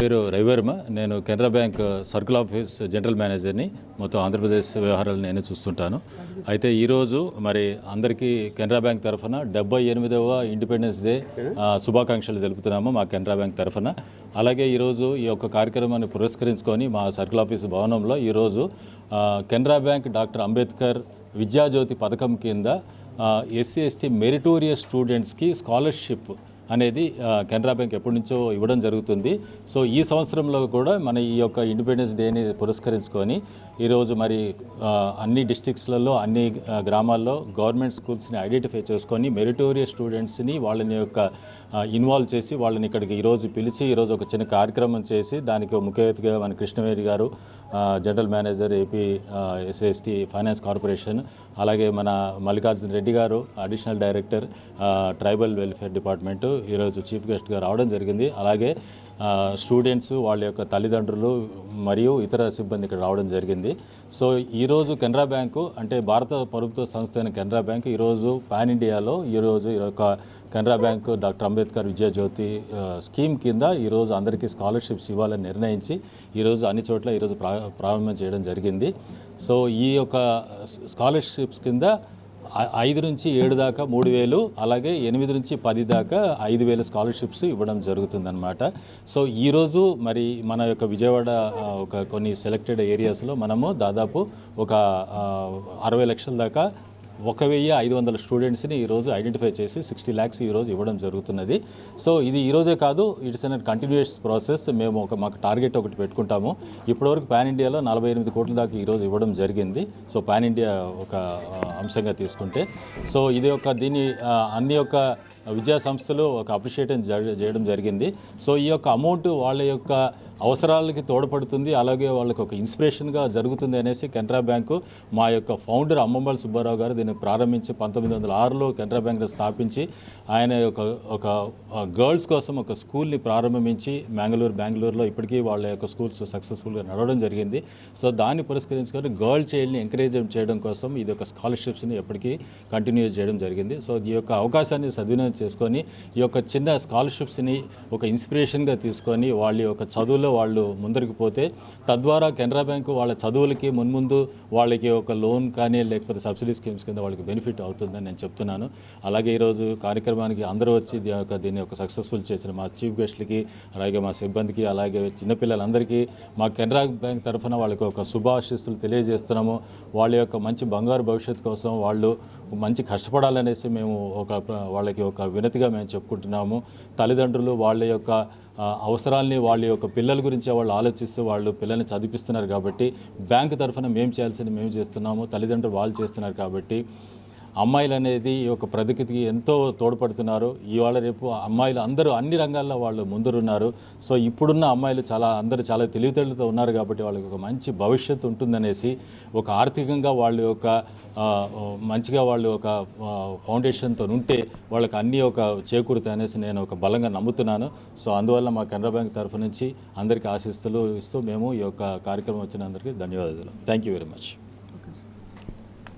పేరు రవివర్మ. నేను Canara bank circle office general మేనేజర్ని మొత్తం ఆంధ్రప్రదేశ్ వ్యవహారాలు నేనే చూస్తుంటాను. అయితే ఈరోజు మరి అందరికీ కెనరా బ్యాంక్ తరఫున డెబ్బై ఎనిమిదవ ఇండిపెండెన్స్ డే శుభాకాంక్షలు తెలుపుతున్నాము మా కెనరా బ్యాంక్ తరఫున. అలాగే ఈరోజు ఈ యొక్క కార్యక్రమాన్ని పురస్కరించుకొని మా సర్కిల్ ఆఫీస్ భవనంలో ఈరోజు కెనరా బ్యాంక్ డాక్టర్ అంబేద్కర్ విద్యాజ్యోతి పథకం కింద ఎస్సీ ఎస్టీ మెరిటోరియస్ స్టూడెంట్స్కి స్కాలర్షిప్ అనేది కెనరా బ్యాంక్ ఎప్పటి నుంచో ఇవ్వడం జరుగుతుంది. సో ఈ సంవత్సరంలో కూడా మన ఈ యొక్క ఇండిపెండెన్స్ డేని పురస్కరించుకొని ఈరోజు మరి అన్ని డిస్టిక్స్లలో అన్ని గ్రామాల్లో గవర్నమెంట్ స్కూల్స్ని ఐడెంటిఫై చేసుకొని మెరిటోరియస్ స్టూడెంట్స్ని వాళ్ళని యొక్క ఇన్వాల్వ్ చేసి వాళ్ళని ఇక్కడికి ఈరోజు పిలిచి ఈరోజు ఒక చిన్న కార్యక్రమం చేసి దానికి ఒక ముఖ్య అతిథిగా మన Krishnaveni garu general manager AP SST finance corporation అలాగే మన Mallikarjuna Reddy garu additional director tribal welfare department ఈరోజు చీఫ్ గెస్ట్గా రావడం జరిగింది. అలాగే స్టూడెంట్స్ వాళ్ళ యొక్క తల్లిదండ్రులు మరియు ఇతర సిబ్బంది ఇక్కడ రావడం జరిగింది. సో ఈరోజు కెనరా బ్యాంకు అంటే భారత ప్రభుత్వ సంస్థ అయిన కెనరా బ్యాంకు ఈరోజు పాన్ ఇండియాలో ఈరోజు ఈ యొక్క Canara bank doctor Ambedkar Vidyajyothi scheme కింద ఈరోజు అందరికీ స్కాలర్షిప్స్ ఇవ్వాలని నిర్ణయించి ఈరోజు అన్ని చోట్ల ఈరోజు ప్రా ప్రారంభం చేయడం జరిగింది. సో ఈ యొక్క స్కాలర్షిప్స్ కింద ఐదు నుంచి ఏడు దాకా మూడు వేలు అలాగే ఎనిమిది నుంచి పది దాకా ఐదు వేల స్కాలర్షిప్స్ ఇవ్వడం జరుగుతుందన్నమాట. సో ఈరోజు మరి మన యొక్క విజయవాడ ఒక కొన్ని సెలెక్టెడ్ ఏరియాస్లో మనము దాదాపు ఒక అరవై లక్షల దాకా ఒక వెయ్యి ఐదు వందల స్టూడెంట్స్ని ఈరోజు ఐడెంటిఫై చేసి సిక్స్టీ ల్యాక్స్ ఈరోజు ఇవ్వడం జరుగుతున్నది. సో ఇది ఈరోజే కాదు ఇట్స్ అన్ కంటిన్యూస్ ప్రాసెస్ మేము ఒక మాకు టార్గెట్ ఒకటి పెట్టుకుంటాము. ఇప్పటివరకు పాన్ ఇండియాలో నలభై ఎనిమిది కోట్ల దాకా ఈరోజు ఇవ్వడం జరిగింది. సో పాన్ ఇండియా ఒక అంశంగా తీసుకుంటే. సో ఇది ఒక దీని అన్ని యొక్క విద్యా సంస్థలు ఒక అప్రిషియేట్ చేయడం జరిగింది. సో ఈ యొక్క అమౌంట్ వాళ్ళ యొక్క అవసరాలకి తోడ్పడుతుంది. అలాగే వాళ్ళకి ఒక ఇన్స్పిరేషన్గా జరుగుతుంది అనేసి కెనరా బ్యాంకు మా యొక్క ఫౌండర్ అమ్మమ్మల సుబ్బారావు గారు దీన్ని ప్రారంభించి పంతొమ్మిది వందల ఆరులో కెనరా బ్యాంక్ని స్థాపించి ఆయన ఒక ఒక గర్ల్స్ కోసం ఒక స్కూల్ని ప్రారంభించి మ్యాంగళూరు బెంగళూరులో ఇప్పటికీ వాళ్ళ యొక్క స్కూల్స్ సక్సెస్ఫుల్గా నడవడం జరిగింది. సో దాన్ని పురస్కరించుకొని గర్ల్ చైల్డ్ని ఎంకరేజ్ చేయడం కోసం ఇది ఒక స్కాలర్షిప్స్ని ఎప్పటికీ కంటిన్యూ చేయడం జరిగింది. సో ఈ యొక్క అవకాశాన్ని సద్వినియోగం చేసుకొని ఈ యొక్క చిన్న స్కాలర్షిప్స్ని ఒక ఇన్స్పిరేషన్గా తీసుకొని వాళ్ళ యొక్క చదువులో వాళ్ళు ముందరికి పోతే తద్వారా కెనరా బ్యాంకు వాళ్ళ చదువులకి మున్ముందు వాళ్ళకి ఒక లోన్ కానీ లేకపోతే సబ్సిడీ స్కీమ్స్ కింద వాళ్ళకి బెనిఫిట్ అవుతుందని నేను చెప్తున్నాను. అలాగే ఈరోజు కార్యక్రమానికి అందరూ వచ్చి యొక్క దీన్ని ఒక సక్సెస్ఫుల్ చేసిన మా చీఫ్ గెస్ట్లకి అలాగే మా సిబ్బందికి అలాగే చిన్నపిల్లలందరికీ మా కెనరా బ్యాంక్ తరఫున వాళ్ళకి ఒక శుభాశిస్సులు తెలియజేస్తున్నాము. వాళ్ళ యొక్క మంచి బంగారు భవిష్యత్తు కోసం వాళ్ళు మంచి కష్టపడాలనేసి మేము ఒక వాళ్ళకి ఒక వినతిగా మేము చెప్పుకుంటున్నాము. తల్లిదండ్రులు వాళ్ళ యొక్క అవసరాల్ని వాళ్ళ యొక్క పిల్లల గురించి వాళ్ళు ఆలోచిస్తూ వాళ్ళు పిల్లల్ని చదివిస్తున్నారు కాబట్టి బ్యాంకు తరఫున మేము చేయాల్సింది మేము చేస్తున్నాము. తల్లిదండ్రులు వాళ్ళు చేస్తున్నారు కాబట్టి అమ్మాయిలు అనేది ఈ యొక్క ప్రగతికి ఎంతో తోడ్పడుతున్నారు. ఇవాళ రేపు అమ్మాయిలు అందరూ అన్ని రంగాల్లో వాళ్ళు ముందరున్నారు. సో ఇప్పుడున్న అమ్మాయిలు చాలా అందరూ చాలా తెలివితేళ్ళతో ఉన్నారు కాబట్టి వాళ్ళకి ఒక మంచి భవిష్యత్తు ఉంటుందనేసి ఒక ఆర్థికంగా వాళ్ళ యొక్క మంచిగా వాళ్ళు ఒక ఫౌండేషన్తో ఉంటే వాళ్ళకి అన్నీ ఒక చేకూరుతాయి అనేసి నేను ఒక బలంగా నమ్ముతున్నాను. సో అందువల్ల మా కెనరా బ్యాంక్ తరఫు నుంచి అందరికీ ఆశిస్తులు ఇస్తూ మేము ఈ యొక్క కార్యక్రమం వచ్చిన అందరికీ ధన్యవాదాలు. Thank you very much.